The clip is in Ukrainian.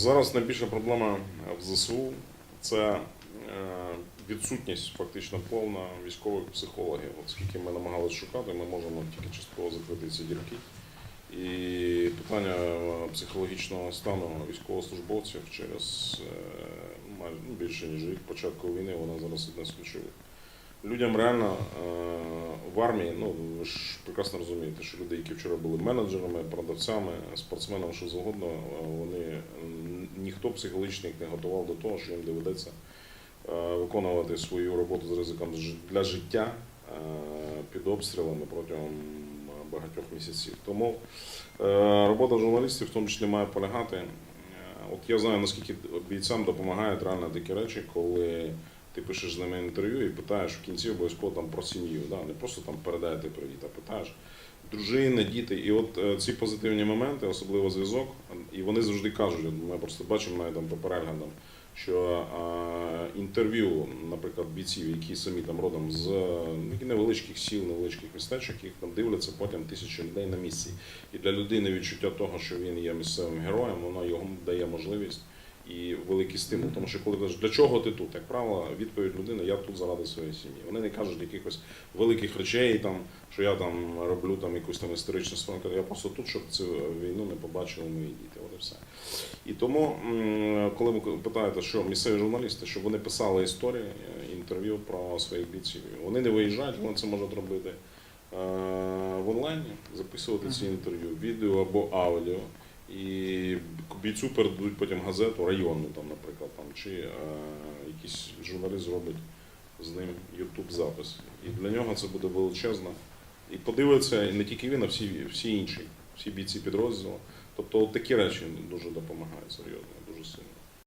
Зараз найбільша проблема в ЗСУ це е, відсутність фактично повна військових психологів. От скільки ми намагалися шукати, ми можемо тільки частково закрити ці дірки. І питання е, психологічного стану військовослужбовців через е, ну, більше ніж рік початку війни, вона зараз одне з ключових. Людям реально е, в армії, ну ви ж прекрасно розумієте, що люди, які вчора були менеджерами, продавцями, спортсменами, що завгодно, е, вони ніхто психологічно їх не готував до того, що їм доведеться е, виконувати свою роботу з ризиком для життя е, під обстрілами протягом багатьох місяців. Тому е, робота журналістів в тому числі має полягати. Е, От я знаю, наскільки бійцям допомагають реально такі речі, коли ти пишеш з ними інтерв'ю і питаєш в кінці обов'язково там про сім'ю. Да? Не просто там передаєте привіт, а питаєш дружини, діти. І от е, ці позитивні моменти, особливо зв'язок, і вони завжди кажуть, ми просто бачимо навіть там по переглядам, що інтерв'ю, наприклад, бійців, які самі там родом з е, ну, невеличких сіл, невеличких містечок, їх там дивляться потім тисячі людей на місці. І для людини відчуття того, що він є місцевим героєм, воно йому дає можливість і великий стимул. Тому що коли кажуть, для чого ти тут? Як правило, відповідь людини я тут заради своєї сім'ї. Вони не кажуть якихось великих речей, там що я там роблю там якусь там історичну справу. Я просто тут, щоб цю війну не побачили мої діти. І все. І тому, коли ви питаєте, що місцеві журналісти, щоб вони писали історії, е, інтерв'ю про своїх бійців, вони не виїжджають, вони це можуть робити е, в онлайні, записувати ці інтерв'ю, відео або аудіо. І бійцю передадуть потім газету районну, там, наприклад, там, чи е, якийсь журналіст зробить з ним YouTube запис. І для нього це буде величезно. І подивиться і не тільки він, а всі, всі інші, всі бійці підрозділу. Тобто от такі речі дуже допомагають серйозно, дуже сильно.